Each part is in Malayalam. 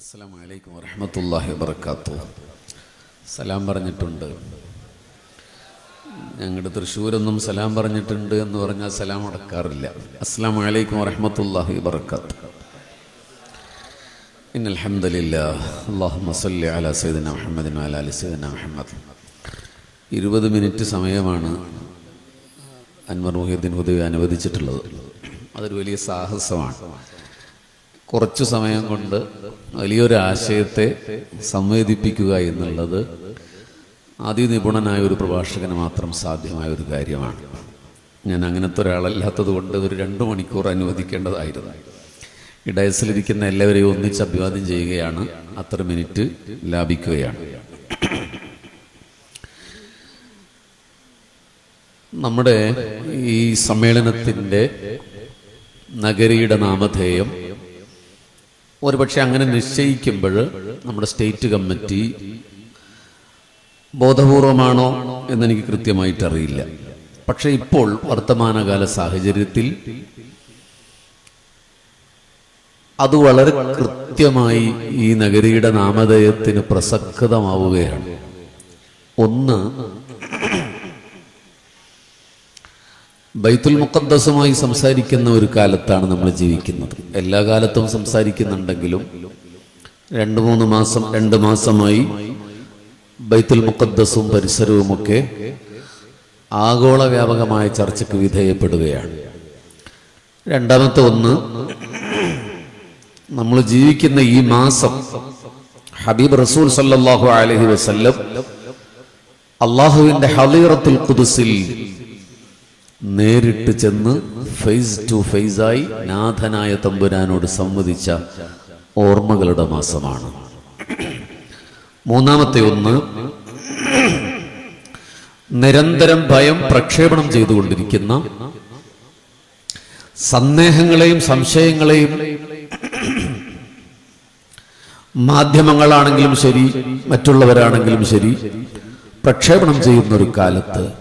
അസ്സാം വലൈക്കും വറഹമത്തല്ലാഹി വർക്കാത്തു സലാം പറഞ്ഞിട്ടുണ്ട്. ഞങ്ങളുടെ തൃശ്ശൂരൊന്നും സലാം പറഞ്ഞിട്ടുണ്ട് എന്ന് പറഞ്ഞാൽ സലാം അടക്കാറില്ല. അസ്സാം വലൈക്കും വറഹമത്തല്ലാഹി അലി സയ്യിദിന മുഹമ്മദ്. ഇരുപത് മിനിറ്റ് സമയമാണ് അൻവർ മുഹീദ്ദീൻ ഹുദവി അനുവദിച്ചിട്ടുള്ളത്. അതൊരു വലിയ സാഹസമാണ്. കുറച്ചു സമയം കൊണ്ട് വലിയൊരു ആശയത്തെ സംവേദിപ്പിക്കുക എന്നുള്ളത് അതിനിപുണനായ ഒരു പ്രഭാഷകന് മാത്രം സാധ്യമായ ഒരു കാര്യമാണ്. ഞാൻ അങ്ങനത്തെ ഒരാളല്ലാത്തത് കൊണ്ട് ഒരു രണ്ട് മണിക്കൂർ അനുവദിക്കേണ്ടതായിരുന്നു. ഈ ഡയസിലിരിക്കുന്ന എല്ലാവരെയും ഒന്നിച്ച് അഭിവാദ്യം ചെയ്യുകയാണ്. അത്ര മിനിറ്റ് ലാഭിക്കുകയാണ്. നമ്മുടെ ഈ സമ്മേളനത്തിന്റെ നഗരിയുടെ നാമധേയം ഒരുപക്ഷെ അങ്ങനെ നിശ്ചയിക്കുമ്പോൾ നമ്മുടെ സ്റ്റേറ്റ് കമ്മിറ്റി ബോധപൂർവമാണോ എന്നെനിക്ക് കൃത്യമായിട്ട് അറിയില്ല പക്ഷെ ഇപ്പോൾ വർത്തമാനകാല സാഹചര്യത്തിൽ അത് വളരെ കൃത്യമായി ഈ നഗരിയുടെ നാമധേയത്തിന് പ്രസക്തമാവുകയാണ്. ഒന്ന് ബൈത്തുൽ മുഖദ്ദസുമായി സംസാരിക്കുന്ന ഒരു കാലത്താണ് നമ്മൾ ജീവിക്കുന്നത്. എല്ലാ കാലത്തും സംസാരിക്കുന്നുണ്ടെങ്കിലും രണ്ട് മൂന്ന് മാസം രണ്ട് മാസമായി ബൈത്തുൽ മുഖദ്ദസും പരിസരവുമൊക്കെ ആഗോള വ്യാപകമായ ചർച്ചയ്ക്ക് വിധേയപ്പെടുകയാണ്. രണ്ടാമത്തെ ഒന്ന് നമ്മൾ ജീവിക്കുന്ന ഈ മാസം ഹബീബ് റസൂൽ സല്ലാഹു അലഹി വസ്ല്ലം അള്ളാഹുവിന്റെ ഹലീറത്തുൽ ഖുദ്സിൽ നേരിട്ട് ചെന്ന് ഫേസ് ടു ഫേസായി നാഥനായ തമ്പുരാനോട് സംവദിച്ച ഓർമ്മകളുടെ മാസമാണ്. മൂന്നാമത്തെ ഒന്ന് നിരന്തരം ഭയം പ്രക്ഷേപണം ചെയ്തുകൊണ്ടിരിക്കുന്ന സന്ദേഹങ്ങളെയും സംശയങ്ങളെയും മാധ്യമങ്ങളാണെങ്കിലും ശരി മറ്റുള്ളവരാണെങ്കിലും ശരി പ്രക്ഷേപണം ചെയ്യുന്ന ഒരു കാലത്ത്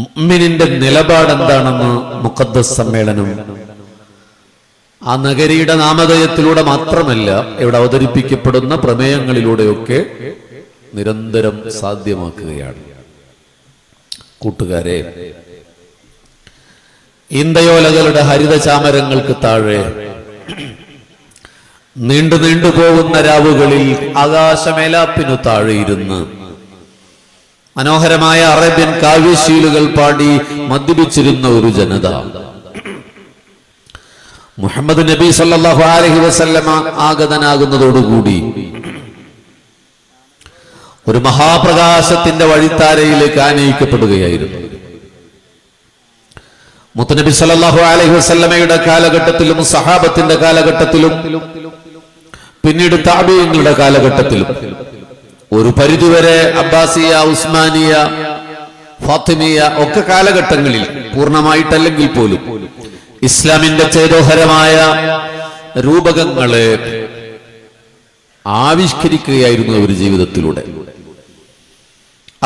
മുഅ്മിനിന്റെ നിലപാട് എന്താണെന്ന് മുഖദ്ദസ് സമ്മേളനം. ആ നഗരിയുടെ നാമധേയത്തിലൂടെ മാത്രമല്ല ഇവിടെ അവതരിപ്പിക്കപ്പെടുന്ന പ്രമേയങ്ങളിലൂടെയൊക്കെ നിരന്തരം സാധ്യമാക്കുകയാണ്. കൂട്ടുകാരെ ഇന്ദയോലകളുടെ ഹരിതചാമരങ്ങൾക്ക് താഴെ നീണ്ടു നീണ്ടു പോകുന്ന രാവുകളിൽ ആകാശമേലാപ്പിനു താഴെ ഇരുന്ന് മനോഹരമായ അറേബ്യൻ കാവ്യശീലുകൾ പാടി മദ്യപിച്ചിരുന്ന ഒരു ജനത. മുഹമ്മദ് നബി സല്ലല്ലാഹു അലൈഹി വസല്ലമ ആഗതനാകുന്നതോടുകൂടി ഒരു മഹാപ്രകാശത്തിന്റെ വഴിത്താരയിലേക്ക് ആനയിക്കപ്പെടുകയായിരുന്നു. മുത്തനബി സല്ലല്ലാഹു അലൈഹി വസല്ലമയുടെ കാലഘട്ടത്തിലും സഹാബത്തിന്റെ കാലഘട്ടത്തിലും പിന്നീട് താബിയങ്ങളുടെ കാലഘട്ടത്തിലും. ഒരു പരിധിവരെ അബ്ബാസിയ ഉസ്മാനിയ ഫാത്തിമിയ ഒക്കെ കാലഘട്ടങ്ങളിൽ പൂർണമായിട്ടല്ലെങ്കിൽ പോലും ഇസ്ലാമിന്റെ ചേതോഹരമായ രൂപകങ്ങളെ ആവിഷ്കരിക്കുകയായിരുന്നു അവർ ജീവിതത്തിലൂടെ.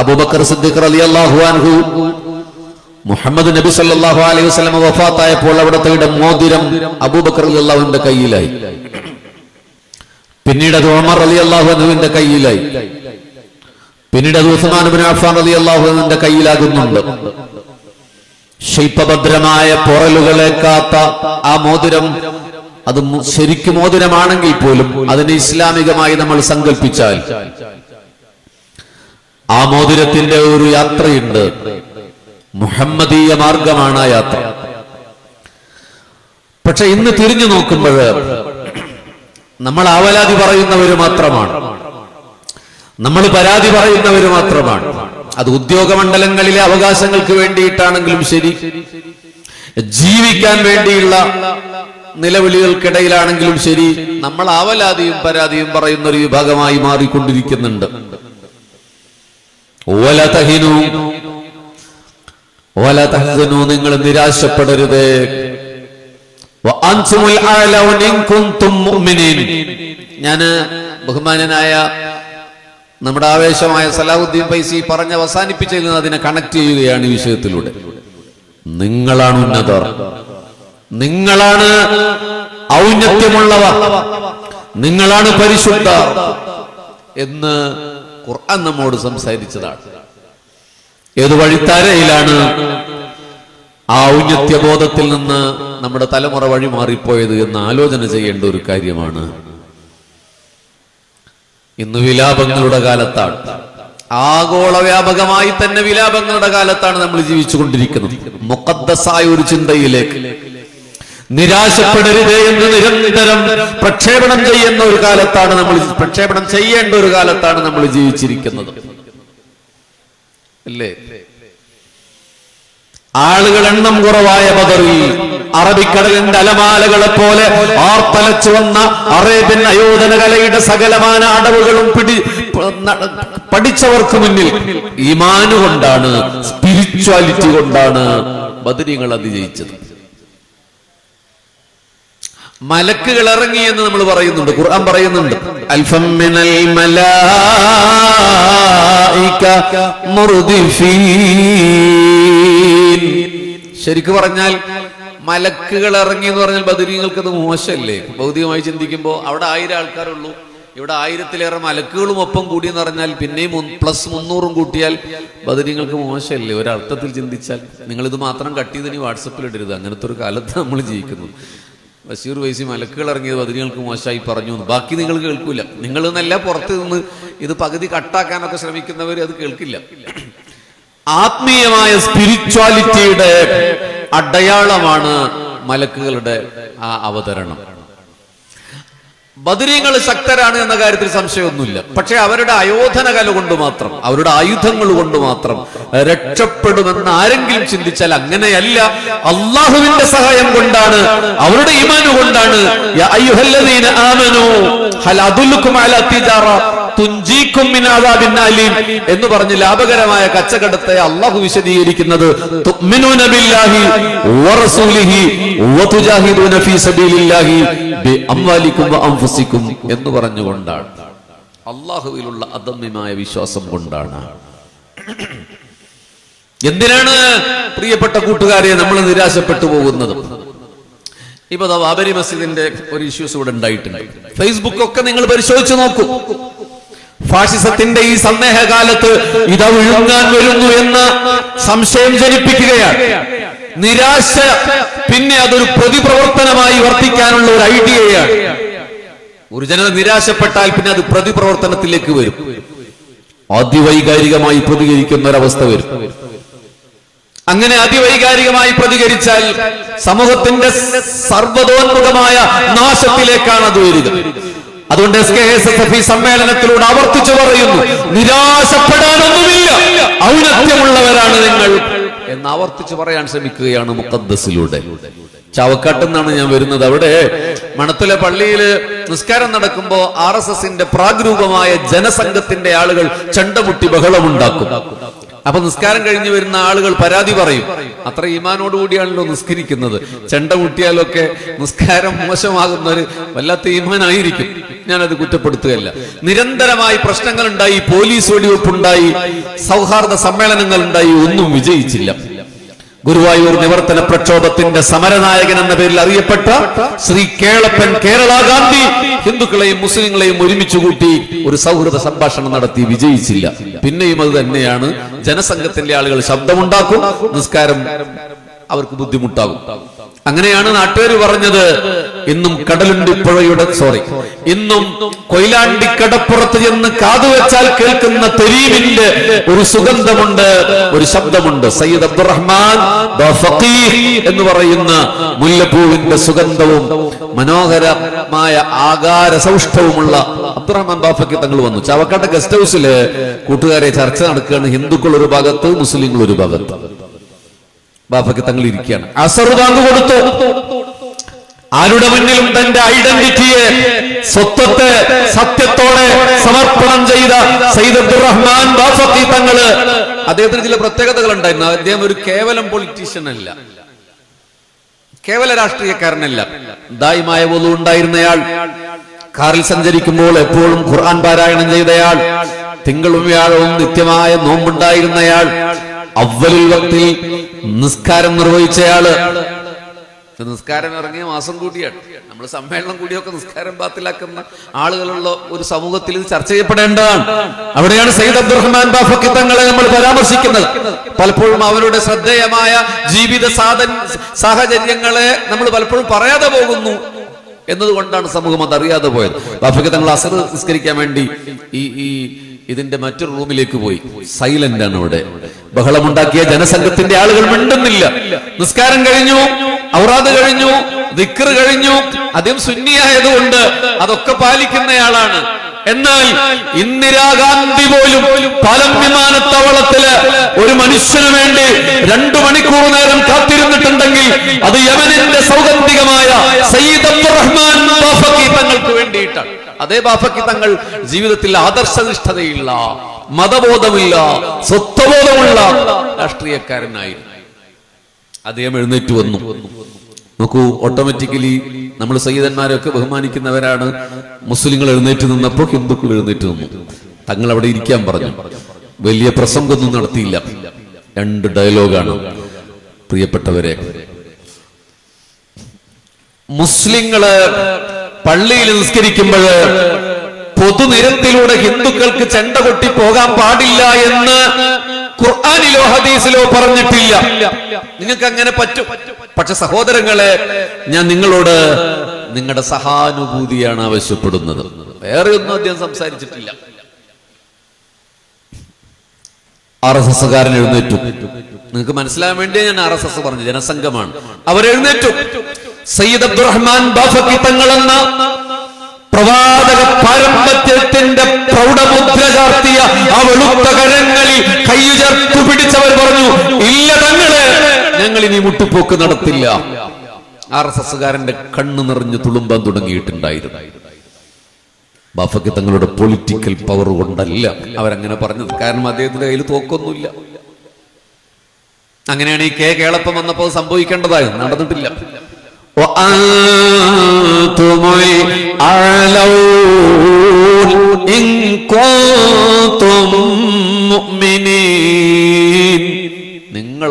അബൂബക്കർ സിദ്ദീഖ് റളിയല്ലാഹു അൻഹു മുഹമ്മദ് നബി സല്ലാഹു അലൈഹി വസല്ലം വഫാത്തായപ്പോൾ അവിടുത്തെ മോതിരം അബൂബക്കർ അള്ളാഹുവിന്റെ കയ്യിലായി. പിന്നീട് അത് ഉമർ അലി അള്ളാഹുവിന്റെ കയ്യിലായി. പിന്നീട് അത് ഉസ്മാൻ ബിൻ അഫ്ഫാൻ അലി അള്ളാഹുവിന്റെ കയ്യിലാകുന്നുണ്ട്. ശൈപ്പഭദ്രമായ പൊറലുകളെ കാത്ത ആ മോതിരം അത് ശരിക്കും മോതിരമാണെങ്കിൽ പോലും അതിനെ ഇസ്ലാമികമായി നമ്മൾ സങ്കല്പിച്ചാൽ ആ മോതിരത്തിന്റെ ഒരു യാത്രയുണ്ട്. മുഹമ്മദീയ മാർഗമാണ് ആ യാത്ര. പക്ഷെ ഇന്ന് തിരിഞ്ഞു നോക്കുമ്പോൾ നമ്മൾ ആവലാതി പറയുന്നവര് മാത്രമാണ്. നമ്മൾ പരാതി പറയുന്നവര് മാത്രമാണ്. അത് ഉദ്യോഗമണ്ഡലങ്ങളിലെ അവകാശങ്ങൾക്ക് വേണ്ടിയിട്ടാണെങ്കിലും ശരി. ജീവിക്കാൻ വേണ്ടിയുള്ള നിലവിളികൾക്കിടയിലാണെങ്കിലും ശരി. നമ്മൾ ആവലാതിയും പരാതിയും പറയുന്ന ഒരു വിഭാഗമായി മാറിക്കൊണ്ടിരിക്കുന്നുണ്ട്. ഓലതഹിനു ഓല തഹ്സനു നിങ്ങൾ നിരാശപ്പെടരുത്. ഞാൻ ബഹുമാനനായ നമ്മുടെ ആവേശമായ സലാഹുദ്ദീൻ പൈസി പറഞ്ഞ് അവസാനിപ്പിച്ചു അതിനെ കണക്ട് ചെയ്യുകയാണ് ഈ വിഷയത്തിലൂടെ. നിങ്ങളാണ് ഉന്നതർ. നിങ്ങളാണ് ഔന്നത്യമുള്ളവർ. നിങ്ങളാണ് പരിശുദ്ധ എന്ന് ഖുർആൻ നമ്മോട് സംസാരിച്ചതാണ്. ഏത് വഴിത്താരയിലാണ് ആ ഔന്നത്യബോധത്തിൽ നിന്ന് നമ്മുടെ തലമുറ വഴി മാറിപ്പോയത് എന്ന് ആലോചന ചെയ്യേണ്ട ഒരു കാര്യമാണ്. ഇന്ന് വിലാപങ്ങളുടെ കാലത്താണ്. ആഗോള വ്യാപകമായി തന്നെ വിലാപങ്ങളുടെ കാലത്താണ് നമ്മൾ ജീവിച്ചുകൊണ്ടിരിക്കുന്നത്. മുക്കദ്ദസായ ഒരു ചിന്തയിലേക്ക്. നിരാശപ്പെടരുത് എന്ന് നിരന്തരം പ്രക്ഷേപണം ചെയ്യുന്ന ഒരു കാലത്താണ് നമ്മൾ പ്രക്ഷേപണം ചെയ്യേണ്ട ഒരു കാലത്താണ് നമ്മൾ ജീവിച്ചിരിക്കുന്നത്. അല്ലേ ആളുകൾ എണ്ണം കുറവായ ബദറിൽ അറബിക്കടലിന്റെ അലമാലകളെ പോലെ ആർത്തലച്ചു വന്ന അറേബ്യൻ അയോധന കലയുടെ സകലമാന അടവുകളും പിടി പഠിച്ചവർക്ക് മുന്നിൽ ഈമാന് കൊണ്ടാണ് സ്പിരിച്വാലിറ്റി കൊണ്ടാണ് ബദരിങ്ങൾ അതിജയിച്ചത്. മലക്കുകൾ ഇറങ്ങി എന്ന് നമ്മൾ പറയുന്നുണ്ട് ഖുർആൻ പറയുന്നുണ്ട്. അൽഫം മിനൽ മലായിക മുർദിഫീൻ. ശരിക്ക് പറഞ്ഞാൽ മലക്കുകൾ ഇറങ്ങി എന്ന് പറഞ്ഞാൽ ബദരീങ്ങൾക്ക് അത് മോശമല്ലേ? ഭൗതികമായി ചിന്തിക്കുമ്പോൾ അവിടെ ആയിരം ആൾക്കാരുള്ളൂ. ഇവിടെ ആയിരത്തിലേറെ മലക്കുകളും ഒപ്പം കൂടി എന്ന് പറഞ്ഞാൽ പിന്നെയും പ്ലസ് മുന്നൂറും കൂട്ടിയാൽ ബദരീങ്ങൾക്ക് മോശമല്ലേ? ഒരർത്ഥത്തിൽ ചിന്തിച്ചാൽ നിങ്ങൾ ഇത് മാത്രം കട്ട് ചെയ്ത് ഇനി വാട്സപ്പിൽ ഇടരുത്. അങ്ങനത്തെ ഒരു കാലത്ത് നമ്മൾ ജീവിക്കുന്നു. ബഷീർ വൈസി മലക്കുകൾ ഇറങ്ങിയത് ബദരീങ്ങൾക്ക് മോശമായി പറഞ്ഞു ബാക്കി നിങ്ങൾ കേൾക്കൂല. നിങ്ങൾ നല്ല പുറത്ത് നിന്ന് ഇത് പകുതി കട്ടാക്കാനൊക്കെ ശ്രമിക്കുന്നവർ അത് കേൾക്കില്ല. ആത്മീയമായ സ്പിരിച്വാലിറ്റിയുടെ അടയാളമാണ് മലക്കുകളുടെ ആ അവതരണം. ബദരീങ്ങൾ ശക്തരാണ് എന്ന കാര്യത്തിൽ സംശയമൊന്നുമില്ല. പക്ഷെ അവരുടെ അയോധന കല കൊണ്ട് മാത്രം അവരുടെ ആയുധങ്ങൾ കൊണ്ട് മാത്രം രക്ഷപ്പെടുമെന്ന് ആരെങ്കിലും ചിന്തിച്ചാൽ അങ്ങനെയല്ല. അള്ളാഹുവിന്റെ സഹായം കൊണ്ടാണ് അവരുടെ ഇമാനു കൊണ്ടാണ്. തുഞ്ചീക്കും എന്ന് പറഞ്ഞ് ലാഭകരമായ കച്ചകടത്തെ അള്ളാഹു വിശദീകരിക്കുന്നത് എന്ന് പറഞ്ഞുകൊണ്ടാണ്. അള്ളാഹുവിലുള്ള അദമ്യമായ വിശ്വാസം കൊണ്ടാണ്. എന്തിനാണ് പ്രിയപ്പെട്ട കൂട്ടുകാരെ നമ്മൾ നിരാശപ്പെട്ടു പോകുന്നത്? ഇപ്പൊ ബാബരി മസ്ജിദിന്റെ ഒരു ഇഷ്യൂസ് ഇവിടെ ഉണ്ടായിട്ടുണ്ട്. ഫേസ്ബുക്ക് ഒക്കെ നിങ്ങൾ പരിശോധിച്ചു നോക്കൂ. ഫാഷിസത്തിന്റെ ഈ സന്ദേഹകാലത്ത് ഇത് വിഴുങ്ങാൻ വരുന്നു എന്ന് സംശയം ജനിപ്പിക്കുകയാണ്. നിരാശ പിന്നെ അതൊരു പ്രതിപ്രവർത്തനമായി വർത്തിക്കാനുള്ള ഒരു ഐഡിയയാണ്. ഒരു ജനത നിരാശപ്പെട്ടാൽ പിന്നെ അത് പ്രതിപ്രവർത്തനത്തിലേക്ക് വരും. അതിവൈകാരികമായി പ്രതികരിക്കുന്ന ഒരവസ്ഥ വരും. അങ്ങനെ അതിവൈകാരികമായി പ്രതികരിച്ചാൽ സമൂഹത്തിന്റെ സർവതോന്മുഖമായ നാശത്തിലേക്കാണ് അത് വരിക. അതുകൊണ്ട് S K S S F ഈ സമ്മേളനത്തിലൂടെ ആവർത്തിച്ചു പറയുന്നു നിരാശപ്പെടാനൊന്നുമില്ല. ഔന്നത്യമുള്ളവരാണ് നിങ്ങൾ എന്ന് ആവർത്തിച്ചു പറയാൻ ശ്രമിക്കുകയാണ് മുക്കദ്സിലൂടെ ചാവക്കാട്ട് നിന്നാണ് ഞാൻ വരുന്നത്. അവിടെ മണത്തിലെ പള്ളിയിൽ നിസ്കാരം നടക്കുമ്പോ ആർ എസ് എസിന്റെ പ്രാഗ്രൂപമായ ജനസംഘത്തിന്റെ ആളുകൾ ചണ്ടമുട്ടി ബഹളമുണ്ടാക്കും. അപ്പൊ നിസ്കാരം കഴിഞ്ഞ് വരുന്ന ആളുകൾ പരാതി പറയും. അത്ര ഈമാനോടുകൂടിയാണല്ലോ നിസ്കരിക്കുന്നത്. ചെണ്ട മുട്ടിയാലൊക്കെ നിസ്കാരം മോശമാകുന്ന ഒരു വല്ലാത്ത ഈമാനായിരിക്കും. ഞാനത് കുറ്റപ്പെടുത്തുകയല്ല. നിരന്തരമായി പ്രശ്നങ്ങൾ ഉണ്ടായി പോലീസ് വെടിവെപ്പുണ്ടായി സൗഹാർദ്ദ സമ്മേളനങ്ങൾ ഉണ്ടായി ഒന്നും വിജയിച്ചില്ല. ഗുരുവായൂർ നിവർത്തന പ്രക്ഷോഭത്തിന്റെ സമരനായകൻ എന്ന പേരിൽ അറിയപ്പെട്ട ശ്രീ കേളപ്പൻ കേരള ഗാന്ധി ഹിന്ദുക്കളെയും മുസ്ലിങ്ങളെയും ഒരുമിച്ച് കൂട്ടി ഒരു സൗഹൃദ സംഭാഷണം നടത്തി വിജയിച്ചില്ല. പിന്നെയും അത് തന്നെയാണ് ജനസംഘത്തിന്റെ ആളുകൾ ശബ്ദമുണ്ടാക്കും നിസ്കാരം അവർക്ക് ബുദ്ധിമുട്ടാകും. അങ്ങനെയാണ് നാട്ടുകാർ പറഞ്ഞത്. ഇന്നും കടലുണ്ടി പുഴയുടെ സോറി ഇന്നും കൊയിലാണ്ടി കടപ്പുറത്ത് ചെന്ന് കാതുവെച്ചാൽ കേൾക്കുന്ന തെരീമിന്റെ ഒരു സുഗന്ധമുണ്ട് ഒരു ശബ്ദമുണ്ട്. സയ്യിദ് അബ്ദുറഹ്മാൻ എന്ന് പറയുന്ന മുല്ലപ്പൂവിന്റെ സുഗന്ധവും മനോഹരമായ ആകാര സൗഷ്ഠവുമുള്ള അബ്ദുറഹ്മാൻ ബാഫക്കി തങ്ങൾ വന്നു. ചാവക്കാട്ടെ ഗസ്റ്റ് ഹൗസിൽ കൂട്ടുകാരെ ചർച്ച നടക്കുകയാണ്. ഹിന്ദുക്കൾ ഒരു ഭാഗത്ത് മുസ്ലിങ്ങൾ ഒരു ഭാഗത്ത്. ബാഫക്ക് തങ്ങൾ ഇരിക്കുകയാണ്. അസറു ബാങ്ക് കൊടുത്തു. ആരുടെ മുന്നിലും തന്റെ ഐഡന്റിറ്റിയെ സ്വത്വത്തെ സത്യത്തോടെ സമർപ്പണം ചെയ്ത സയ്യിദ് അബ്ദുറഹ്മാൻ ബാഫക്കി തങ്ങൾ അദ്ദേഹത്തിന് ചില പ്രത്യേകതകൾ ഉണ്ടായിരുന്നു അദ്ദേഹം ഒരു കേവലം പൊളിറ്റീഷ്യൻ അല്ല. കേവല രാഷ്ട്രീയക്കാരനല്ല. ദായിമായ പോലും ഉണ്ടായിരുന്നയാൾ കാറിൽ സഞ്ചരിക്കുമ്പോൾ എപ്പോഴും ഖുർആൻ പാരായണം ചെയ്തയാൾ തിങ്കളും വ്യാഴവും നിത്യമായ നോമ്പുണ്ടായിരുന്നയാൾ അവലിൽ വക്തിൽ നിസ്കാരം നിർവഹിച്ചയാൾ നിസ്കാരം ഇറങ്ങിയ മാസം കൂടിയാണ്. നമ്മൾ സമ്മേളനം കൂടിയൊക്കെ നിസ്കാരം ബാത്തിലാക്കുന്ന ആളുകളുള്ള ഒരു സമൂഹത്തിൽ ഇത് ചർച്ച ചെയ്യപ്പെടേണ്ടതാണ്. അവിടെയാണ് സയ്യിദ് അബ്ദുറഹ്മാൻ ബാഫക്കി തങ്ങളെ നമ്മൾ പരാമർശിക്കുന്നത്. പലപ്പോഴും അവരുടെ ശ്രദ്ധേയമായ ജീവിത സാധൻ സാഹചര്യങ്ങളെ നമ്മൾ പലപ്പോഴും പറയാതെ പോകുന്നു എന്നതുകൊണ്ടാണ് സമൂഹം അത് അറിയാതെ പോയത്. ബാഫക്കി തങ്ങൾ അസർ നിസ്കരിക്കാൻ വേണ്ടി ഈ ഈ ഇതിന്റെ മറ്റൊരു റൂമിലേക്ക് പോയി. സൈലന്റ് ആണ് അവിടെ. ബഹളമുണ്ടാക്കിയ ജനസംഘത്തിന്റെ ആളുകൾ മിണ്ടുന്നില്ല. നിസ്കാരം കഴിഞ്ഞു ഔറാദ് കഴിഞ്ഞു ദിക്ർ കഴിഞ്ഞു അദ്ദേഹം സുന്നിയായതുകൊണ്ട് അതൊക്കെ പാലിക്കുന്നയാളാണ്. എന്നാൽ ഇന്ദിരാഗാന്ധി പോലും പലം വിമാനത്താവളത്തിൽ ഒരു മനുഷ്യന് വേണ്ടി രണ്ടു മണിക്കൂർ നേരം കാത്തിരുന്നിട്ടുണ്ടെങ്കിൽ അത് യമനിന്റെ സൗഗന്ധികമായ സയ്യിദ് തങ്ങൾക്ക് വേണ്ടിയിട്ടാണ്. അതേ ബാഫക്കി തങ്ങൾ ജീവിതത്തിൽ ആദർശനിഷ്ഠതയുള്ള മതബോധമില്ല സ്വത്വബോധമുള്ള രാഷ്ട്രീയക്കാരനായിരുന്നു. അദ്ദേഹം എഴുന്നേറ്റ് വന്നു. നോക്കൂ ഓട്ടോമാറ്റിക്കലി നമ്മൾ സയ്യിദന്മാരൊക്കെ ബഹുമാനിക്കുന്നവരാണ്. മുസ്ലിങ്ങൾ എഴുന്നേറ്റ് നിന്നപ്പോൾ ഹിന്ദുക്കൾ എഴുന്നേറ്റ് നിന്നു. തങ്ങൾ അവിടെ ഇരിക്കാൻ പറഞ്ഞു. വലിയ പ്രസംഗമൊന്നും നടത്തിയില്ല. രണ്ട് ഡയലോഗാണ് പ്രിയപ്പെട്ടവരെ മുസ്ലിങ്ങൾ പള്ളിയിൽ നിസ്കരിക്കുമ്പോൾ പൊതുനിരത്തിലൂടെ ഹിന്ദുക്കൾക്ക് ചെണ്ട കൊട്ടി പോകാൻ പാടില്ല എന്ന് ഖുർആാനിലോ ഹദീസിലോ പറഞ്ഞിട്ടില്ല. നിങ്ങൾക്ക് അങ്ങനെ പറ്റും? പക്ഷെ സഹോദരങ്ങളെ ഞാൻ നിങ്ങളോട് നിങ്ങളുടെ സഹാനുഭൂതിയാണ് ആവശ്യപ്പെടുന്നത്. വേറെ ഒന്നും അദ്ദേഹം സംസാരിച്ചിട്ടില്ല. ആർ എസ് എസ്സുകാരൻ എഴുന്നേറ്റു. നിങ്ങൾക്ക് മനസ്സിലാൻ വേണ്ടി ഞാൻ ആർ എസ് എസ് പറഞ്ഞു ജനസംഘമാണ്. അവരെഴുന്നേറ്റു സയ്യിദ് അബ്ദുറഹ്മാൻ ബാഫക്കി തങ്ങളെന്ന പ്രവാചക പാരമ്പര്യത്തിന്റെ പ്രൗഢമുദ്ര ചാർത്തിയ ആ വെളുത്ത കരങ്ങളിൽ കൈ ചേർത്തു പിടിച്ചവർ പറഞ്ഞു ഇല്ല തങ്ങളെ ഞങ്ങൾ ഇനി മുട്ടുപോക്ക് നടത്തില്ല. ആർ എസ് എസ്സുകാരന്റെ കണ്ണ് നിറഞ്ഞു തുളുമ്പാൻ തുടങ്ങിയിട്ടുണ്ടായിരുന്നു. ബാഫക്ക് തങ്ങളുടെ പൊളിറ്റിക്കൽ പവർ കൊണ്ടല്ല അവരങ്ങനെ പറഞ്ഞത്. കാരണം അദ്ദേഹത്തിന്റെ കയ്യിൽ തോക്കൊന്നുമില്ല. അങ്ങനെയാണ് ഈ കെ കേളപ്പം വന്നപ്പോൾ സംഭവിക്കേണ്ടതായി. നടന്നിട്ടില്ല. ഇൻ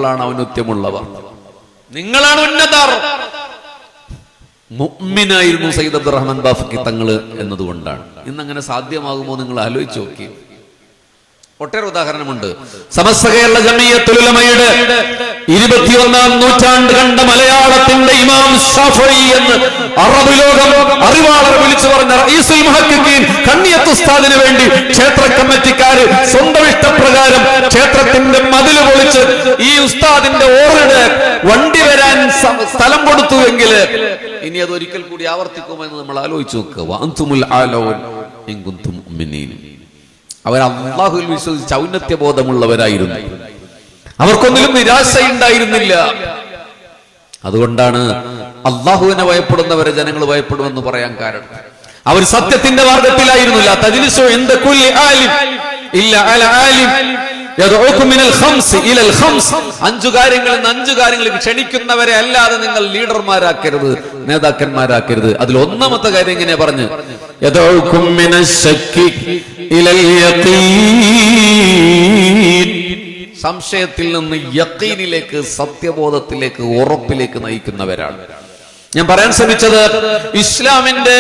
നിങ്ങളാണ് ഔന്നത്യമുള്ളവർ നിങ്ങളാണ് ഉന്നതർ. മുഅ്മിനായിരുന്നു സയ്യിദ് അബ്ദുറഹ്മാൻ ബാഫക്കി തങ്ങൾ എന്നതുകൊണ്ടാണ്. ഇന്ന് അങ്ങനെ സാധ്യമാകുമോ നിങ്ങൾ ആലോചിച്ച് നോക്കി. ഒട്ടേറെ ഉദാഹരണമുണ്ട്. സമസ്ത കേരള ജമീയത്തുലമയുടെ ഇരുപത്തിയൊന്നാം നൂറ്റാണ്ട് കണ്ട മലയാളത്തിന്റെ ഇമാം ഷാഫി എന്ന് അറബ് ലോകം അറിവാളർ വിളിച്ചു പറഞ്ഞ റഈസുൽ കണ്ണിയത്ത് ഉസ്താദിന് വേണ്ടി ക്ഷേത്ര കമ്മിറ്റിക്കാര് സ്വന്തം ഇഷ്ടപ്രകാരം ക്ഷേത്രത്തിന്റെ മതിൽ പൊളിച്ച് ഈ ഉസ്താദിന്റെ ഓറിന് വണ്ടി വരാൻ സ്ഥലം കൊടുത്തുവെങ്കിൽ ഇനി അത് ഒരിക്കൽ കൂടി ആവർത്തിക്കുമെന്ന് നമ്മൾ ആലോചിച്ച് നോക്കുക. അവർ അള്ളാഹുൽ വിശ്വസിച്ച് ഔന്നത്യ ബോധമുള്ളവരായിരുന്നു അവർക്കൊന്നിലും നിരാശയുണ്ടായിരുന്നില്ല. അതുകൊണ്ടാണ് അള്ളാഹുവിനെ ഭയപ്പെടുന്നവരെ ജനങ്ങൾ ഭയപ്പെടുമെന്ന് പറയാൻ കാരണം. അവർ സത്യത്തിന്റെ മാർഗത്തിലായിരുന്നില്ല. തജ്ലിസു ഇൻദ അഞ്ചു കാര്യങ്ങളിൽ നിന്ന് അഞ്ചു കാര്യങ്ങളിൽ ക്ഷണിക്കുന്നവരെ അല്ലാതെ നിങ്ങൾ ലീഡർമാരാക്കരുത് നേതാക്കന്മാരാക്കരുത്. അതിൽ ഒന്നാമത്തെ കാര്യം ഇങ്ങനെ പറഞ്ഞു. സംശയത്തിൽ നിന്ന് യക്കീനിലേക്ക് സത്യബോധത്തിലേക്ക് ഉറപ്പിലേക്ക് നയിക്കുന്നവരാണ്. ഞാൻ പറയാൻ ശ്രമിച്ചത് ഇസ്ലാമിന്റെ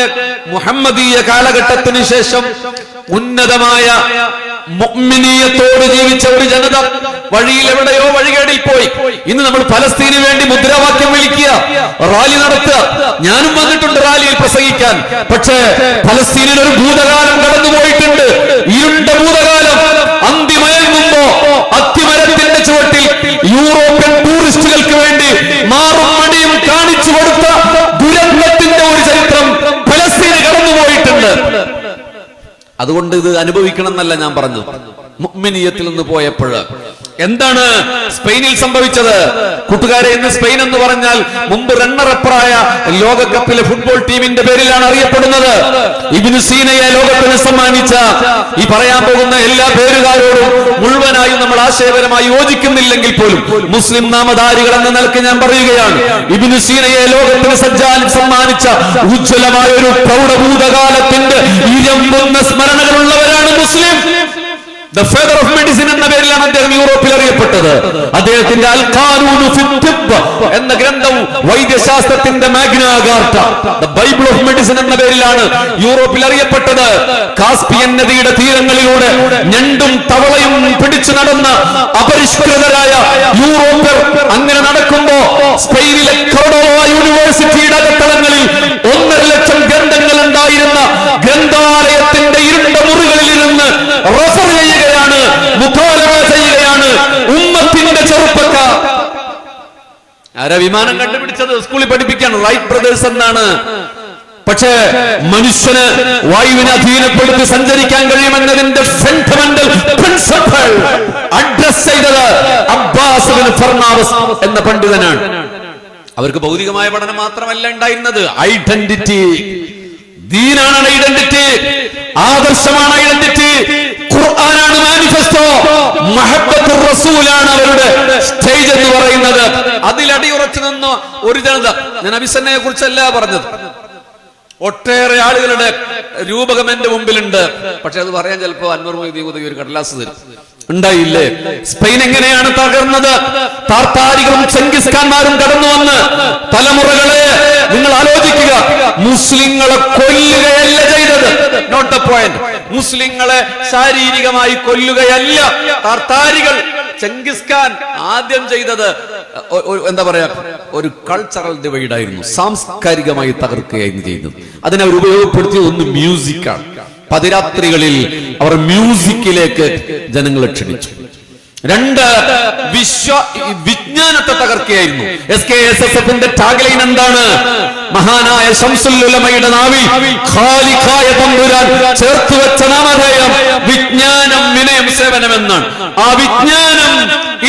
മുഹമ്മദീയ കാലഘട്ടത്തിന് ശേഷം ഉന്നതമായ മുഅ്മിനീയത്തോട് ജീവിച്ച ഒരു ജനത വഴിയിൽ എവിടെയോ വഴികേടിൽ പോയി. ഇന്ന് നമ്മൾ ഫലസ്തീനു വേണ്ടി മുദ്രാവാക്യം വിളിക്കുക റാലി നടത്തുക. ഞാനും വന്നിട്ടുണ്ട് റാലിയിൽ പ്രസംഗിക്കാൻ. പക്ഷേ ഫലസ്തീനിൽ ഒരു ഭൂതകാലം കടന്നുപോയിട്ടുണ്ട്. ഇരുണ്ട ഭൂതകാലം അന്തിമയങ്ങുമ്പോ അത്തിമരത്തിന്റെ ചുവട്ടിൽ യൂറോപ്യൻ ടൂറിസ്റ്റുകൾക്ക് വേണ്ടി മാറും മടിയും കാണിച്ചു കൊടുത്ത ദുരന്തത്തിന്റെ ഒരു ചരിത്രം ഫലസ്തീന് കടന്നുപോയിട്ടുണ്ട് അതുകൊണ്ട് ഇത് അനുഭവിക്കണം എന്നല്ല ഞാൻ പറഞ്ഞു മുഅ്മിനീയത്തിൽ നിന്ന് പോയപ്പോൾ. എന്താണ് സ്പെയിനിൽ സംഭവിച്ചത്? കൂട്ടുകാരെ ഇന്ന് സ്പെയിൻ എന്ന് പറഞ്ഞാൽ മുമ്പ് റണ്ണറപ്പറായ ലോകകപ്പിലെ ഫുട്ബോൾ ടീമിന്റെ പേരിലാണ് അറിയപ്പെടുന്നത്. ഇബിനു സീനയെ ലോകത്തിന് സമ്മാനിച്ച ഈ പറയാൻ പോകുന്ന എല്ലാ പേരുകാരോടും മുഴുവനായും നമ്മൾ ആശയപരമായി യോജിക്കുന്നില്ലെങ്കിൽ പോലും മുസ്ലിം നാമധാരികൾ എന്ന നിലയ്ക്ക് ഞാൻ പറയുകയാണ്. ഇബിനു സീനയെ ലോകത്തിന് സജ്ജാൻ സമ്മാനിച്ച ഉജ്ജ്വലമായ ഒരു പ്രൗഢഭൂതകാലത്തിന്റെ ഇരമ്പുന്ന സ്മരണകളുള്ളവരാണ് മുസ്ലിം. ദ ഫാദർ ഓഫ് മെഡിസിൻ എന്ന പേരിലാണ് അദ്ദേഹം യൂറോപ്പിൽ അറിയപ്പെട്ടത്. അദ്ദേഹത്തിന്റെ എന്ന ഗ്രന്ഥം വൈദ്യശാസ്ത്രത്തിന്റെ Magna Carta the Bible of medicine എന്ന പേരിലാണ് യൂറോപ്പിൽ അറിയപ്പെട്ടത്. കാസ്പിയൻ നദിയുടെ തീരങ്ങളിലൂടെ ഞണ്ടും തവളയും പിടിച്ചു നടന്ന അപരിഷ്കൃതരായ യൂറോപ്യർ അങ്ങനെ നടക്കുമ്പോ സ്പെയിനിലെ കോർഡോവ യൂണിവേഴ്സിറ്റിയുടെ അകത്തളങ്ങളിൽ ഒന്നര ലക്ഷം ഗ്രന്ഥങ്ങൾ ഉണ്ടായിരുന്ന ഗ്രന്ഥാലയത്തിന്റെ ഇരുണ്ട മുറികളിൽ ഇരുന്ന് റഫർ ചെയ്യുകയാണ് മുഖാലവ ചെയ്യുകയാണ് ഉമ്മത്തിന്റെ ചെറുപ്പക്കാർ ആരാ വിമാനം കണ്ടുപിടിച്ചത് സ്കൂളിൽ പഠിപ്പിക്കാൻ റൈറ്റ് ബ്രദേഴ്സ് എന്നാണ്. പക്ഷേ മനുഷ്യന് വായുവിനെ അധീനപ്പെടുത്തി സഞ്ചരിക്കാൻ കഴിയുമെന്നതിന്റെ ഫണ്ടമെന്റൽ പ്രിൻസിപ്പൾ അഡ്രസ് ചെയ്തത് അബ്ബാസ് ബിൻ എന്ന പണ്ഡിതനാണ്. അവർക്ക് ഭൗതികമായ പഠനം മാത്രമല്ല ഉണ്ടായിരുന്നത്. ഐഡന്റിറ്റി ദീനാണ് ഐഡന്റിറ്റി ആദർശമാണ് ഐഡന്റിറ്റി ഖുർആനാണ് മാനിഫെസ്റ്റോ. മഹബത്ത് റസൂലാണ് അവരുടെ സ്റ്റേജ് എന്ന് പറയുന്നത്. അതിലടി ഉറച്ചു നിന്ന് ഒരു ജനത ഞാൻ അഭിസന്നയെ കുറിച്ചല്ല പറഞ്ഞത്. ഒട്ടേറെ ആളുകളുടെ രൂപകം എന്റെ മുമ്പിലുണ്ട്. പക്ഷെ അത് പറയാൻ ചിലപ്പോ അൻവർ മൊയ്തീ ഒരു കടലാസ് തരും. ഉണ്ടായില്ലേ? സ്പെയിൻ എങ്ങനെയാണ് തകർന്നത്? താർത്താരികളും ചെങ്കിസ്ഖാൻമാരും കടന്നു വന്ന് തലമുറകളെ നിങ്ങൾ ആലോചിക്കുക. മുസ്ലിങ്ങളെ കൊല്ലുകയല്ല ചെയ്തത്. നോട്ട് എ പോയിന്റ് മുസ്ലിങ്ങളെ ശാരീരികമായി കൊല്ലുകയല്ല. താർത്താരികൾ ചെങ്കിസ് ഖാൻ ആദ്യം ചെയ്തത് എന്താ പറയാ ഒരു കൾച്ചറൽ ഡിവൈഡ് ആയിരുന്നു. സാംസ്കാരികമായി തകർക്കുകയായിരുന്നു ചെയ്തത്. അതിനെ അവർ ഉപയോഗപ്പെടുത്തിയത് ഒന്ന് മ്യൂസിക്കാണ് പതിരാത്രികളിൽ അവർ മ്യൂസിക്കിലേക്ക് ജനങ്ങളെ ക്ഷണിച്ചു. രണ്ട് വിശ്വ വിജ്ഞാനത്തെ തകർക്കുകയായിരുന്നു എസ് കെ എസ് എസ് എഫിന്റെ ടാഗ്ലൈൻ എന്താണ്? മഹാനായ ശംസുല്ലുലമയുടെ നാവിൽ ഖാലിഖായ തമ്പുരാൻ ചേർത്ത് വെച്ച നാമധേയം വിജ്ഞാനം വിനയം സേവനം എന്നാണ്. ആ വിജ്ഞാനം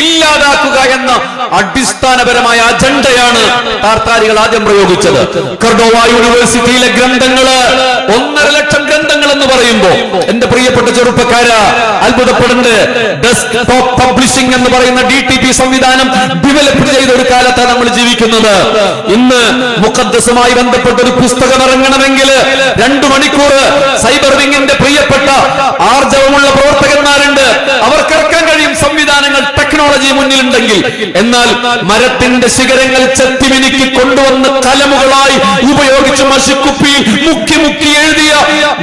ഇല്ലാതാക്കുക എന്ന അടിസ്ഥാനപരമായ അജണ്ടയാണ് താർത്താരികൾ ആദ്യം പ്രയോഗിച്ചത്. കർഡോവ യൂണിവേഴ്സിറ്റിയിലെ ഗ്രന്ഥങ്ങൾ ഒന്നര ലക്ഷം ഗ്രന്ഥങ്ങൾ എന്ന് പറയുമ്പോ എന്റെ പ്രിയപ്പെട്ട ചെറുപ്പക്കാര അത്ഭുതപ്പെടുന്നത്. ഡെസ്ക് ടോപ്പ് പബ്ലിഷിംഗ് എന്ന് പറയുന്ന ഡി ടി പി സംവിധാനം ഡെവലപ്പ് ചെയ്ത ഒരു കാലത്താണ് നമ്മൾ ജീവിക്കുന്നത്. ഇന്ന് മുഖദ്സുമായി ബന്ധപ്പെട്ട ഒരു പുസ്തകം ഇറങ്ങണമെങ്കിൽ രണ്ടു മണിക്കൂർ സൈബർ വിങ്ങിന്റെ പ്രിയപ്പെട്ട ആർജവമുള്ള പ്രവർത്തകന്മാരുണ്ട്. അവർക്ക് ഇറക്കാൻ കഴിയും സംവിധാനങ്ങൾ ടെക്നോളജി മുന്നിലുണ്ടെങ്കിൽ. എന്നാൽ മരത്തിന്റെ ശിഖരങ്ങൾ ചെത്തിമിനുക്കി കൊണ്ടുവന്ന് കലമുകളായി ഉപയോഗിച്ച് മഷിക്കുപ്പിയിൽ മുക്കി മുക്കി എഴുതിയ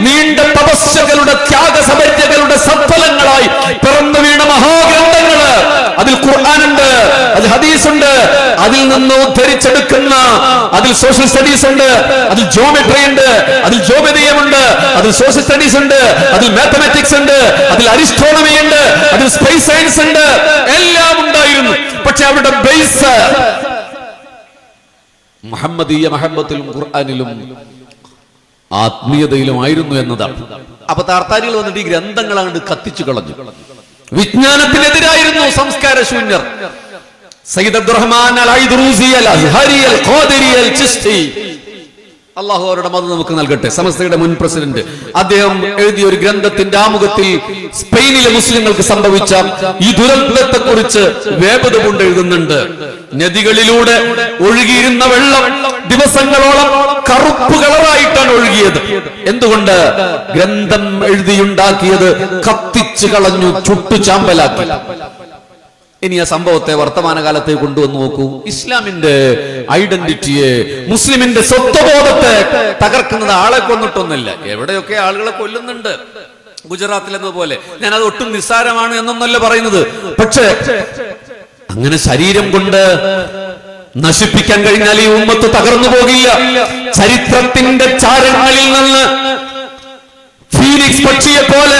നീണ്ട തപസ്യകളുടെ ത്യാഗസമര്യകളുടെ സഫലങ്ങളായി പിറന്നു വീണ മഹാഗ്രന്ഥങ്ങൾ. അതിൽ ഖുർആാനുണ്ട് അതിൽ ഹദീസ് ഉണ്ട് അതിൽ നിന്ന് ഉദ്ധരിച്ചെടുക്കുന്ന അതിൽ സോഷ്യൽ സ്റ്റഡീസ് ഉണ്ട് അതിൽ ജോമെട്രി ഉണ്ട് അതിൽ ജോഗതീയമുണ്ട് അതിൽ സോഷ്യൽ സ്റ്റഡീസ് ഉണ്ട് അതിൽ മാത്തമാറ്റിക്സ് ഉണ്ട് അതിൽ അരിസ്ട്രോണമി ഉണ്ട് അതിൽ സ്പേസ് സയൻസ് ഉണ്ട്. എല്ലാം ഉണ്ടായിരുന്നു. പക്ഷെ അവരുടെ ബേസ് മുഹമ്മദീയ മഹബത്തിലും ഖുർആാനിലും ആത്മീയതയിലുമായിരുന്നു എന്നതാണ്. അപ്പൊ താർത്താരികൾ വന്നിട്ട് ഈ ഗ്രന്ഥങ്ങൾ അങ്ങോട്ട് കത്തിച്ചു കളഞ്ഞു. വിജ്ഞാനത്തിനെതിരായിരുന്നു സംസ്കാര ശൂന്യർ. സയ്യിദ് അബ്ദുറഹ്മാൻ അൽ അൽ അൽ ഖാദിരി അൽ ചിസ്തി അള്ളാഹു അവരുടെ മതം നമുക്ക് നൽകട്ടെ. സമസ്തയുടെ മുൻ പ്രസിഡന്റ്. അദ്ദേഹം എഴുതിയ ഒരു ഗ്രന്ഥത്തിന്റെ ആമുഖത്തിൽ സ്പെയിനിലെ മുസ്ലിങ്ങൾക്ക് സംഭവിച്ച ഈ ദുരന്തത്തെ കുറിച്ച് വേപത കൊണ്ട് എഴുതുന്നുണ്ട്. നദികളിലൂടെ ഒഴുകിയിരുന്ന വെള്ളം ദിവസങ്ങളോളം കറുപ്പ് കളറായിട്ടാണ് ഒഴുകിയത്. എന്തുകൊണ്ട്? ഗ്രന്ഥം എഴുതിയുണ്ടാക്കിയത് കത്തിച്ചു കളഞ്ഞു ചുട്ടു ചാമ്പലാക്കി. ഇനി ആ സംഭവത്തെ വർത്തമാനകാലത്തെ കൊണ്ടുവന്ന് നോക്കൂ. ഇസ്ലാമിന്റെ ഐഡന്റിറ്റിയെ മുസ്ലിമിന്റെ സ്വത്വബോധത്തെ തകർക്കുന്നത് ആളെ കൊന്നിട്ടൊന്നില്ല എവിടെയൊക്കെ ആളുകളെ കൊല്ലുന്നുണ്ട്? ഗുജറാത്തിൽ എന്നതുപോലെ ഞാൻ അത് ഒട്ടും നിസ്സാരമാണ് എന്നൊന്നല്ല പറയുന്നത്. പക്ഷേ അങ്ങനെ ശരീരം കൊണ്ട് നശിപ്പിക്കാൻ കഴിഞ്ഞാൽ ഈ ഉമ്മത്ത് തകർന്നു പോകില്ല. ചരിത്രത്തിന്റെ ചാരങ്ങളിൽ നിന്ന് ഫീനിക്സ് പക്ഷിയെ പോലെ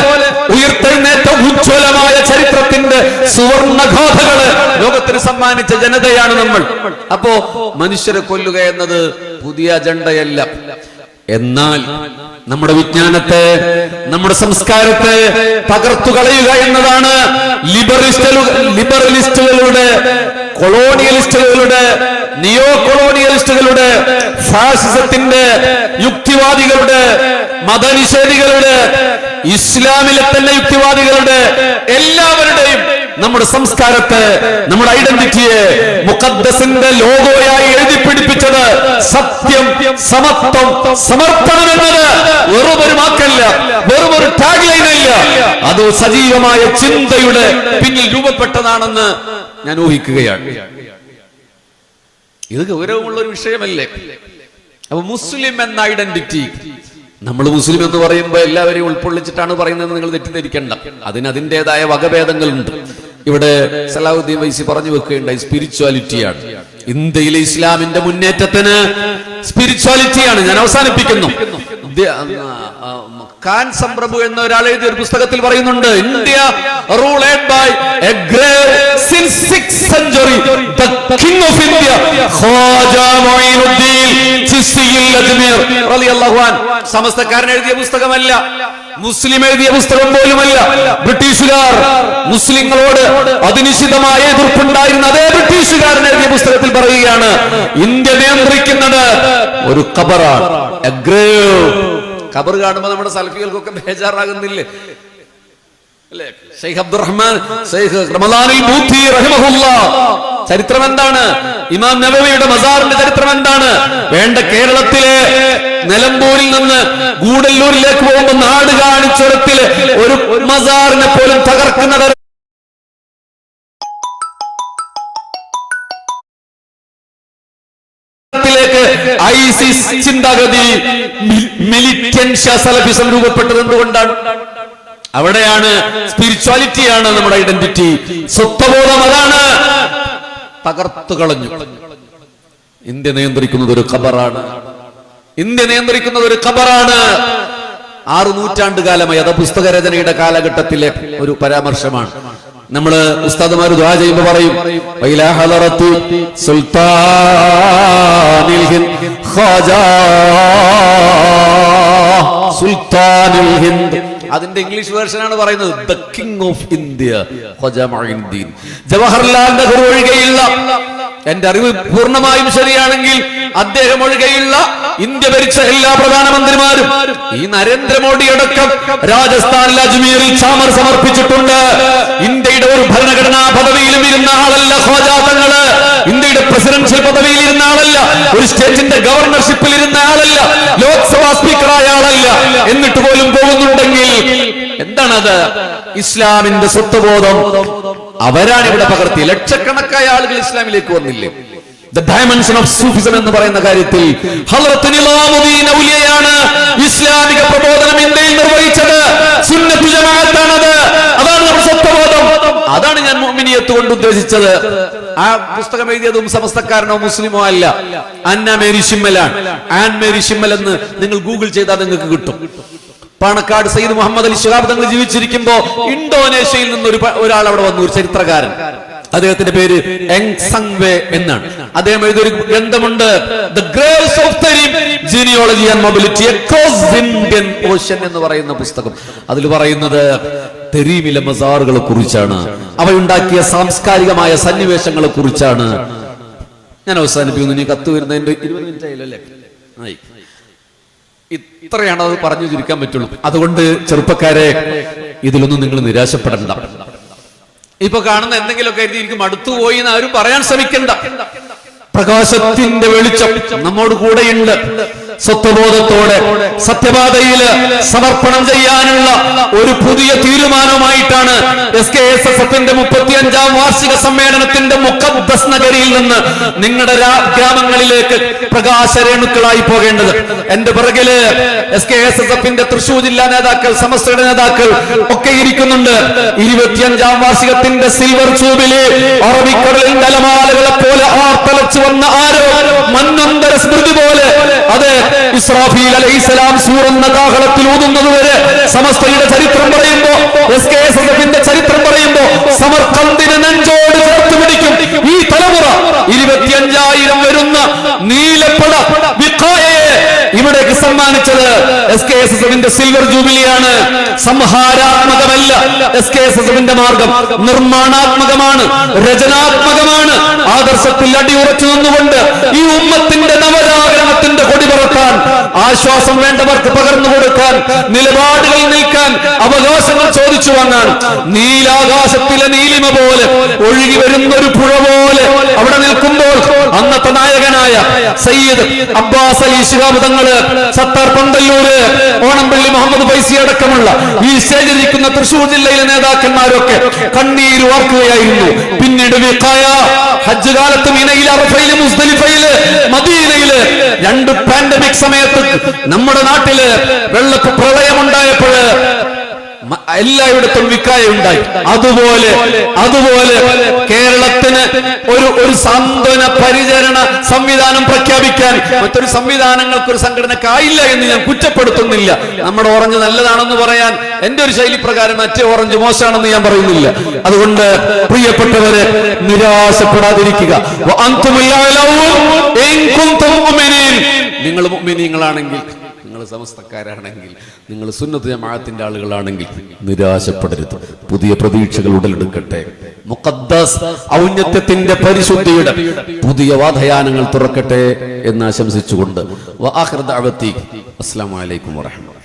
ഉയർത്തെഴുന്നേറ്റ ഉജ്ജ്വലമായ ചരിത്രത്തിന്റെ സുവർണഗാഥകൾ ലോകത്തിന് സമ്മാനിച്ച ജനതയാണ് നമ്മൾ. അപ്പോ മനുഷ്യരെ കൊല്ലുക എന്നത് പുതിയ അജണ്ടയല്ല. എന്നാൽ നമ്മുടെ വിജ്ഞാനത്തെ നമ്മുടെ സംസ്കാരത്തെ തകർത്തു കളയുക എന്നതാണ് ലിബറലിസ്റ്റുകളുടെ കൊളോണിയലിസ്റ്റുകളുടെ നിയോ കൊളോണിയലിസ്റ്റുകളുടെ ഫാസിസത്തിന്റെ യുക്തിവാദികളുടെ മതനിഷേധികളുടെ ഇസ്ലാമിലെ തന്നെ യുക്തിവാദികളുടെ എല്ലാവരുടെയും നമ്മുടെ സംസ്കാരത്തെ നമ്മുടെ ഐഡന്റിറ്റിയെ മുഖദ്ദസിന്റെ ലോഗോയായി എഴുതി പിടിപ്പിച്ചത് സത്യം സമത്വം സമർപ്പണം എന്നത് വെറുതൊരു വാക്കല്ല വെറും ഒരു ടാഗ് ലൈനല്ല അത് സജീവമായ ചിന്തയുടെ പിന്നിൽ രൂപപ്പെട്ടതാണെന്ന് ഞാൻ ഊഹിക്കുകയാണ്. ഇത് ഗൗരവമുള്ള ഒരു വിഷയമല്ലേ? അപ്പൊ മുസ്ലിം എന്ന ഐഡന്റിറ്റി നമ്മൾ മുസ്ലിം എന്ന് പറയുമ്പോൾ എല്ലാവരെയും ഉൾക്കൊള്ളിച്ചിട്ടാണ് പറയുന്നത് നിങ്ങൾ തെറ്റിദ്ധരിക്കണ്ട. അതിന് അതിന്റെതായ വകഭേദങ്ങളുണ്ട്. ഇവിടെ സലാഹുദ്ദീൻ വൈസി പറഞ്ഞു വെക്കുകയുണ്ടായി സ്പിരിച്വാലിറ്റിയാണ് ഇന്ത്യയിലെ ഇസ്ലാമിന്റെ മുന്നേറ്റത്തിന് സ്പിരിച്വാലിറ്റിയാണ് ഞാൻ അവസാനിപ്പിക്കുന്നു. ആ, സംപ്രഭു എന്ന ഒരാൾ എഴുതിയ ഒരു പുസ്തകത്തിൽ പറയുന്നുണ്ട് India ruled by a great since century the king of India റളിയല്ലാഹു അൻ സമസ്തക്കാരൻ എഴുതിയ പുസ്തകമല്ല മുസ്ലിം എഴുതിയ പുസ്തകം പോലുമല്ല ബ്രിട്ടീഷുകാർ മുസ്ലിങ്ങളോട് അതിനിശിതമായ എതിർപ്പുണ്ടായിരുന്ന അതേ ബ്രിട്ടീഷുകാരൻ എഴുതിയ പുസ്തകത്തിൽ പറയുകയാണ് ഇന്ത്യ നിയന്ത്രിക്കുന്നത് ഒരു ഖബറാണ്. ഖബർ കാണുമ്പോൾ നമ്മുടെ സൽഫികൾക്കൊക്കെ ബേജാറാകുന്നില്ലേ? ചരിത്രം എന്താണ്? ഇമാം നബവിയുടെ മസാറിന്റെ ചരിത്രം എന്താണ്? വേണ്ട കേരളത്തിലെ നിലമ്പൂരിൽ നിന്ന് ഗൂഡല്ലൂരിലേക്ക് പോകുമ്പോൾ നാട് കാണിച്ചുരത്തിൽ ഒരു മസാറിനെ പോലും തകർക്കുന്ന ഐസിസ് ചിന്താഗതി മിലിറ്റൻഷ്യ സലഫിസം രൂപപ്പെട്ടത് എന്തുകൊണ്ടാണ്? അവിടെയാണ് സ്പിരിച്വാലിറ്റിയാണ് നമ്മുടെ ഐഡന്റിറ്റി. സ്വത്വബോധം അതാണ്. തകർത്തു കളഞ്ഞു. ഇന്ത്യ നിയന്ത്രിക്കുന്നത് ഒരു ഖബറാണ്. ഇന്ത്യ നിയന്ത്രിക്കുന്നത് ഒരു ഖബറാണ്. ആറു നൂറ്റാണ്ട് കാലമായി അത് പുസ്തക രചനയുടെ കാലഘട്ടത്തിലെ ഒരു പരാമർശമാണ്. നമ്മൾ ഉസ്താദുമാർ ദ്വാ ചെയ്യുമ്പോൾ പറയും സുൽത്താനിൽ സുൽത്താനിൽ അതിന്റെ ഇംഗ്ലീഷ് വേർഷൻ ആണ് പറയുന്നത് the king of India Jawaharlal Nehru ഒഴികെയുള്ള എന്റെ അറിവ് പൂർണമായും ശരിയാണെങ്കിൽ അദ്ദേഹം ഒഴികെയുള്ള ഇന്ത്യ ഭരിച്ച എല്ലാ പ്രധാനമന്ത്രിമാരും ഈ നരേന്ദ്രമോദി അടക്കം രാജസ്ഥാനിൽ അജ്മീറിൽ ചാമർ സമർപ്പിച്ചിട്ടുണ്ട്. ഇന്ത്യയുടെ ഒരു ഭരണഘടനാ പദവിയിലും ഇരുന്ന ആളല്ല ഖ്വാജാ തങ്ങൾ. ഇന്ത്യയുടെ പ്രസിഡൻഷ്യൽ പദവിയിൽ ഇരുന്ന ആളല്ല ഒരു സ്റ്റേറ്റിന്റെ ഗവർണർഷിപ്പിൽ ഇരുന്ന ആളല്ല ലോക്സഭാ സ്പീക്കറായ ആളല്ല എന്നിട്ട് പോലും പോകുന്നുണ്ടെങ്കിൽ എന്താണത്? ഇസ്ലാമിന്റെ സ്വത്വബോധം. അവരാണ് ഇവിടെ പകർത്തി. ലക്ഷക്കണക്കായ ആളുകൾ ഇസ്ലാമിലേക്ക് വന്നില്ലേ? ദ ഡയമെൻഷൻ ഓഫ് സൂഫിസം എന്ന് പറയുന്ന കാര്യത്തിൽ ഔലിയയാണ് ഇസ്ലാമിക പ്രബോധനം ഇന്ത്യയിൽ നിർവഹിച്ചത്. സുന്നത്തു ജമാഅത്താണത്. അതാണ് നമ്മുടെ അതാണ് ഞാൻ മോമിനിയത്ത് കൊണ്ട് ഉദ്ദേശിച്ചത്. ആ പുസ്തകം എഴുതിയതും സമസ്തക്കാരനോ മുസ്ലിമോ അല്ല. അന്ന മേരി ഷിമ്മലാണ്. ആൻ മേരി ഷിമ്മൽ എന്ന് നിങ്ങൾ ഗൂഗിൾ ചെയ്താൽ നിങ്ങൾക്ക് കിട്ടും. പാണക്കാട് സയ്യിദ് മുഹമ്മദ് അലി ശിഹാബ് തങ്ങൾ ജീവിച്ചിരിക്കുമ്പോ ഇന്തോനേഷ്യയിൽ നിന്ന് ഒരു ഒരാൾ അവിടെ വന്നു ഒരു ചരിത്രകാരൻ. അദ്ദേഹത്തിന്റെ പേര് എങ് സംഗ്വേ എന്നാണ്. അദ്ദേഹം എഴുതിയൊരു ഗ്രന്ഥമുണ്ട് the graves of genealogy and mobility across Indian ocean എന്ന് പറയുന്ന പുസ്തകം. അതിൽ പറയുന്നത് തെരീമിലെ മസാറുകളെ കുറിച്ചാണ്. അവയുണ്ടാക്കിയ സാംസ്കാരികമായ സന്നിവേശങ്ങളെ കുറിച്ചാണ്. ഞാൻ അവസാനിപ്പിക്കുന്നു ഇനി കത്ത് വരുന്നതിന്റെ ഇരുപത് മിനിറ്റ് ആയില്ലേ? ആയി. ഇത്രയാണ് അത് പറഞ്ഞു ചുരുക്കാൻ പറ്റുള്ളൂ. അതുകൊണ്ട് ചെറുപ്പക്കാരെ ഇതിലൊന്നും നിങ്ങൾ നിരാശപ്പെടണ്ട. ഇപ്പൊ കാണുന്ന എന്തെങ്കിലുമൊക്കെ എഴുതിയിരിക്കും അടുത്തു പോയി എന്ന് ആരും പറയാൻ ശ്രമിക്കണ്ട. പ്രകാശത്തിന്റെ വെളിച്ചം നമ്മോട് കൂടെയുണ്ട്. സ്വത്വബോധത്തോടെ സത്യപാതയിൽ സമർപ്പണം ചെയ്യാനുള്ള ഒരു പുതിയ തീരുമാനമായിട്ടാണ് എസ് കെ എസ് എസ് എഫിന്റെ മുപ്പത്തി അഞ്ചാം വാർഷിക സമ്മേളനത്തിന്റെ നഗരിയിൽ നിന്ന് നിങ്ങളുടെ ഗ്രാമങ്ങളിലേക്ക് പ്രകാശരേണുക്കളായി പോകേണ്ടത്. എന്റെ പിറകിൽ എസ് കെ എസ് എസ് എഫിന്റെ തൃശൂർ ജില്ലാ നേതാക്കൾ സമസ്തയുടെ നേതാക്കൾ ഒക്കെ ഇരിക്കുന്നുണ്ട്. ഇരുപത്തിയഞ്ചാം വാർഷികത്തിന്റെ സിൽവർ ചൂബിൽ അറബിക്കടലിൽ തലമാലകളെ പോലെ ആർത്തലച്ചു വന്ന ആരോ മന്നന്തര സ്മൃതി പോലെ അത് ഇസ്രാഫീൽ അലൈഹിസ്സലാം സൂറന്ന കാഹളത്തിൽ ഊതുന്നത് വരെ സമസ്തയുടെ ചരിത്രം പറയുമ്പോ എസ് കെ എസ് എഫിന്റെ ചരിത്രം പറയുമ്പോ സമർക്കന്തിന് നെഞ്ചോട് ചേർത്ത് പിടിക്കും. ഈ തലമുറ ഇരുപത്തിയഞ്ചായിരം സമ്മാനിച്ചത് എസ് കെ എസ് എസ് എഫിന്റെ സിൽവർ ജൂബിലിയാണ് സംഹാരാത്മകമല്ല. എസ് കെ എസ് എസ് എഫിന്റെ മാർഗം നിർമ്മാണാത്മകമാണ് രചനാത്മകമാണ്. ആദർശത്തിൽ അടിയുറച്ചു നിന്നുകൊണ്ട് ഈ ഉമ്മത്തിന്റെ നവജാഗരണത്തിന്റെ കൊടി പറത്താൻ ആശ്വാസം വേണ്ടവർക്ക് പകർന്നു കൊടുക്കാൻ നിലപാടുകൾ നിൽക്കാൻ അവകാശങ്ങൾ ചോദിച്ചു വാങ്ങാൻ നീലാകാശത്തിലെ നീലിമ പോലെ ഒഴുകി വരുന്ന ഒരു പുഴ പോലെ അവിടെ നിൽക്കുമ്പോൾ അന്നത്തെ നായകനായ സയ്യിദ് അബ്ബാസ് അലി ശിഹാബ് തങ്ങൾ സത്താർ പന്തല്ലൂര് ഓണംപള്ളി മുഹമ്മദ് ഫൈസി അടക്കമുള്ള ഈ സ്റ്റേജിലിരിക്കുന്ന തൃശൂർ ജില്ലയിലെ നേതാക്കന്മാരൊക്കെ കണ്ണീർ വാർക്കുകയായിരുന്നു. പിന്നീട് ഹജ്ജ് കാലത്ത് മിനയിലെ അറഫയിൽ മുസ്തലിഫയിൽ മദീനയിൽ രണ്ട് പാൻഡമിക് സമയത്ത് നമ്മുടെ നാട്ടിൽ വെള്ള പ്രളയമുണ്ടായപ്പോൾ എല്ലായിടത്തും വിക്കായ ഉണ്ടായി അതുപോലെ അതുപോലെ കേരളത്തിന് ഒരു ഒരു സാന്ത്വന പരിചരണ സംവിധാനം പ്രഖ്യാപിക്കാൻ മറ്റൊരു സംവിധാനങ്ങൾക്ക് ഒരു സംഘടനക്കായില്ല എന്ന് ഞാൻ കുറ്റപ്പെടുത്തുന്നില്ല. നമ്മുടെ ഓറഞ്ച് നല്ലതാണെന്ന് പറയാൻ എന്റെ ഒരു ശൈലി പ്രകാരം മറ്റേ ഓറഞ്ച് മോശമാണെന്ന് ഞാൻ പറയുന്നില്ല. അതുകൊണ്ട് പ്രിയപ്പെട്ടവരെ നിരാശപ്പെടാതിരിക്കുക. നിങ്ങൾ മുഅ്മിനീങ്ങളാണെങ്കിൽ നിങ്ങൾ സമസ്തക്കാരാണെങ്കിൽ നിങ്ങൾ സുന്നത്ത് ജമാഅത്തിന്റെ ആളുകളാണെങ്കിൽ നിരാശപ്പെടരുത്. പുതിയ പ്രതീക്ഷകൾ ഉടലെടുക്കട്ടെ. മുഖദ്ദസ് ഔന്നത്യത്തിന്റെ പരിശുദ്ധിയുടെ പുതിയ വാധയാനങ്ങൾ തുറക്കട്ടെ എന്ന് ആശംസിച്ചുകൊണ്ട്. അസ്സലാമു അലൈക്കും വറഹ്മത്തുള്ളാഹി